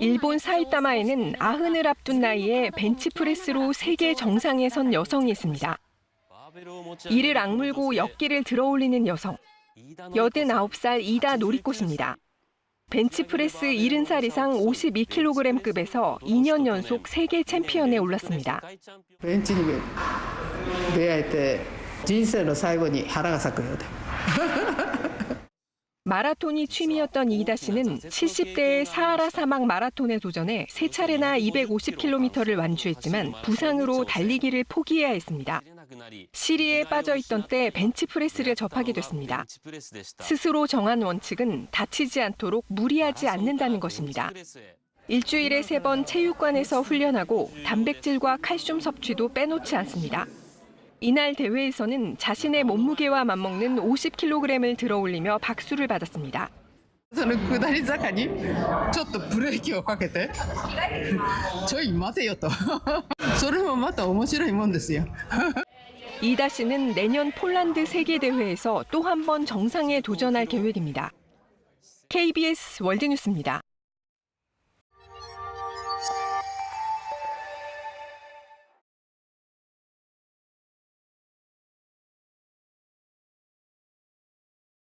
일본 사이타마에는 아흔을 앞둔 나이에 벤치프레스로 세계 정상에 선 여성이 있습니다. 이를 악물고 역기를 들어올리는 여성. 89살 이다 노리꽃입니다. 벤치프레스 70살 이상 52kg급에서 2년 연속 세계 챔피언에 올랐습니다. ベンチに出会えて人生の最後に花が咲くようで 마라톤이 취미였던 이이다 씨는 70대의 사하라 사막 마라톤에 도전해 세 차례나 250km를 완주했지만 부상으로 달리기를 포기해야 했습니다. 시리에 빠져 있던 때 벤치프레스를 접하게 됐습니다. 스스로 정한 원칙은 다치지 않도록 무리하지 않는다는 것입니다. 일주일에 세 번 체육관에서 훈련하고 단백질과 칼슘 섭취도 빼놓지 않습니다. 이날 대회에서는 자신의 몸무게와 맞먹는 50kg을 들어올리며 박수를 받았습니다. その下り坂にちょっとブレーキをかけてちょい待てよとそれもまた面白いもんですよ 이다 씨는 내년 폴란드 세계대회에서 또 한 번 정상에 도전할 계획입니다. KBS 월드뉴스입니다.